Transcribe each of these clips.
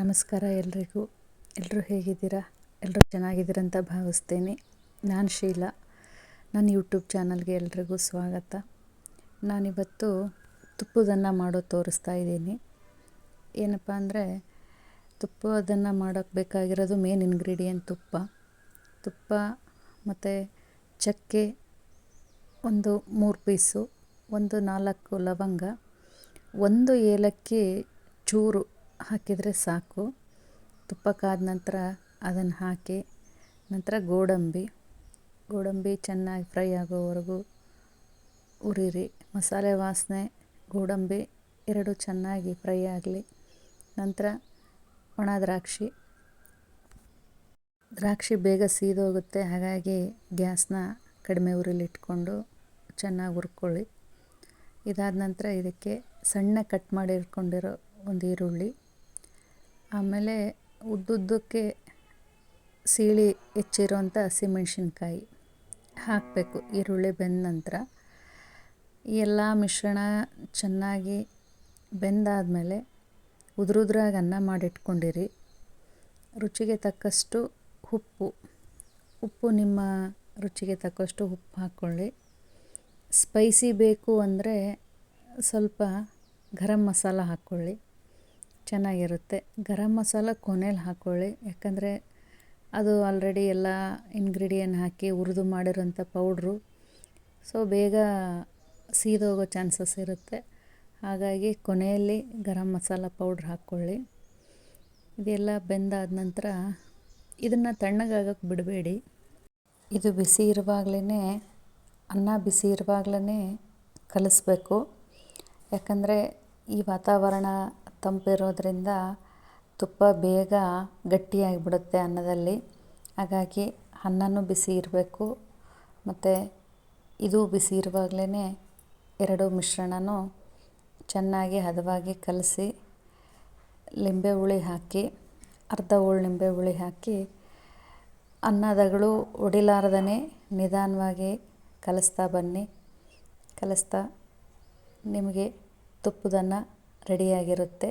ನಮಸ್ಕಾರ ಎಲ್ರಿಗೂ. ಎಲ್ಲರೂ ಹೇಗಿದ್ದೀರಾ? ಎಲ್ಲರೂ ಚೆನ್ನಾಗಿದ್ದೀರಂತ ಭಾವಿಸ್ತೀನಿ. ನಾನು ಶೀಲಾ. ನನ್ನ ಯೂಟ್ಯೂಬ್ ಚಾನಲ್ಗೆ ಎಲ್ರಿಗೂ ಸ್ವಾಗತ. ನಾನಿವತ್ತು ತುಪ್ಪದನ್ನು ಮಾಡೋದು ತೋರಿಸ್ತಾ ಇದ್ದೀನಿ. ಏನಪ್ಪ ಅಂದರೆ ತುಪ್ಪದನ್ನು ಮಾಡೋಕ್ಕೆ ಬೇಕಾಗಿರೋದು ಮೇನ್ ಇಂಗ್ರೀಡಿಯೆಂಟ್ ತುಪ್ಪ. ತುಪ್ಪ ಮತ್ತು ಚಕ್ಕೆ ಒಂದು ಮೂರು ಪೀಸು, ಒಂದು ನಾಲ್ಕು ಲವಂಗ, ಒಂದು ಏಲಕ್ಕಿ ಚೂರು ಹಾಕಿದರೆ ಸಾಕು. ತುಪ್ಪ ಕಾದ ನಂತರ ಅದನ್ನು ಹಾಕಿ ನಂತರ ಗೋಡಂಬಿ. ಗೋಡಂಬಿ ಚೆನ್ನಾಗಿ ಫ್ರೈ ಆಗೋವರೆಗೂ ಉರಿರಿ ಮಸಾಲೆ ವಾಸನೆ, ಗೋಡಂಬಿ ಎರಡು ಚೆನ್ನಾಗಿ ಫ್ರೈ ಆಗಲಿ. ನಂತರ ಒಣ ದ್ರಾಕ್ಷಿ. ದ್ರಾಕ್ಷಿ ಬೇಗ ಸೀದೋಗುತ್ತೆ, ಹಾಗಾಗಿ ಗ್ಯಾಸ್ನ ಕಡಿಮೆ ಉರಿಲಿಟ್ಕೊಂಡು ಚೆನ್ನಾಗಿ ಹುರ್ಕೊಳ್ಳಿ. ಇದಾದ ನಂತರ ಇದಕ್ಕೆ ಸಣ್ಣ ಕಟ್ ಮಾಡಿ ಇಟ್ಕೊಂಡಿರೋ ಒಂದು ಈರುಳ್ಳಿ. ಆಮೇಲೆ ಉದ್ದುದ್ದಕ್ಕೆ ಸೀಳಿ ಹೆಚ್ಚಿರೋಂಥ ಹಸಿಮೆಣ್ಸಿನ್ಕಾಯಿ ಹಾಕಬೇಕು, ಈರುಳ್ಳಿ ಬೆಂದ ನಂತರ. ಎಲ್ಲ ಮಿಶ್ರಣ ಚೆನ್ನಾಗಿ ಬೆಂದಾದಮೇಲೆ ಉದುರುದ್ರಾಗಿ ಅನ್ನ ಮಾಡಿಟ್ಕೊಂಡಿರಿ. ರುಚಿಗೆ ತಕ್ಕಷ್ಟು ಉಪ್ಪು ಉಪ್ಪು ನಿಮ್ಮ ರುಚಿಗೆ ತಕ್ಕಷ್ಟು ಉಪ್ಪು ಹಾಕ್ಕೊಳ್ಳಿ. ಸ್ಪೈಸಿ ಬೇಕು ಅಂದರೆ ಸ್ವಲ್ಪ ಗರಂ ಮಸಾಲ ಹಾಕ್ಕೊಳ್ಳಿ. ಚೆನ್ನಾಗಿರುತ್ತೆ. ಗರಂ ಮಸಾಲ ಕೊನೆಯಲ್ಲಿ ಹಾಕ್ಕೊಳ್ಳಿ ಯಾಕಂದರೆ ಅದು ಆಲ್ರೆಡಿ ಎಲ್ಲ ಇಂಗ್ರೀಡಿಯನ್ ಹಾಕಿ ಹುರಿದು ಮಾಡಿರೋಂಥ ಪೌಡ್ರು ಸೊ ಬೇಗ ಸೀದೋಗೋ ಚಾನ್ಸಸ್ ಇರುತ್ತೆ. ಹಾಗಾಗಿ ಕೊನೆಯಲ್ಲಿ ಗರಂ ಮಸಾಲ ಪೌಡ್ರ್ ಹಾಕ್ಕೊಳ್ಳಿ ಇದೆಲ್ಲ ಬೆಂದಾದ ನಂತರ ಇದನ್ನು ತಣ್ಣಗಾಗಕ್ಕೆ ಬಿಡಬೇಡಿ. ಇದು ಬಿಸಿ ಇರುವಾಗಲೇ ಅನ್ನ ಬಿಸಿ ಇರುವಾಗಲೇ ಕಲಿಸ್ಬೇಕು. ಯಾಕಂದರೆ ಈ ವಾತಾವರಣ ತಂಪಿರೋದ್ರಿಂದ ತುಪ್ಪ ಬೇಗ ಗಟ್ಟಿಯಾಗಿಬಿಡುತ್ತೆ ಅನ್ನದಲ್ಲಿ. ಹಾಗಾಗಿ ಅನ್ನನೂ ಬಿಸಿ ಇರಬೇಕು. ಮತ್ತು ಇದು ಬಿಸಿ ಇರುವಾಗಲೇ ಎರಡು ಮಿಶ್ರಣನೂ ಚೆನ್ನಾಗಿ ಹದವಾಗಿ ಕಲಸಿ ಲಿಂಬೆ ಹುಳಿ ಹಾಕಿ, ಅರ್ಧ ಹೋಳು ಲಿಂಬೆ ಹುಳಿ ಹಾಕಿ ಅನ್ನದಗಳು ಒಡಿಲಾರ್ದೇ ನಿಧಾನವಾಗಿ ಕಲಿಸ್ತಾ ಬನ್ನಿ. ಕಲಿಸ್ತಾ ನಿಮಗೆ ತುಪ್ಪದನ್ನ ರೆಡಿಯಾಗಿರುತ್ತೆ.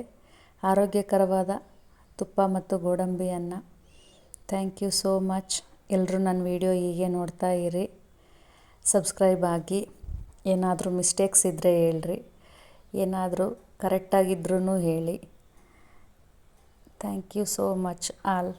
ಆರೋಗ್ಯಕರವಾದ ತುಪ್ಪ ಮತ್ತು ಗೋಡಂಬಿಯನ್ನು. Thank you so much. ಎಲ್ಲರೂ ನನ್ನ ವೀಡಿಯೋ ಹೀಗೆ ನೋಡ್ತಾ ಇರಿ. ಸಬ್ಸ್ಕ್ರೈಬ್ ಆಗಿ. ಏನಾದರೂ ಮಿಸ್ಟೇಕ್ಸ್ ಇದ್ದರೆ ಹೇಳ್ರಿ. ಏನಾದರೂ ಕರೆಕ್ಟಾಗಿದ್ರೂ ಹೇಳಿ. Thank you so much all.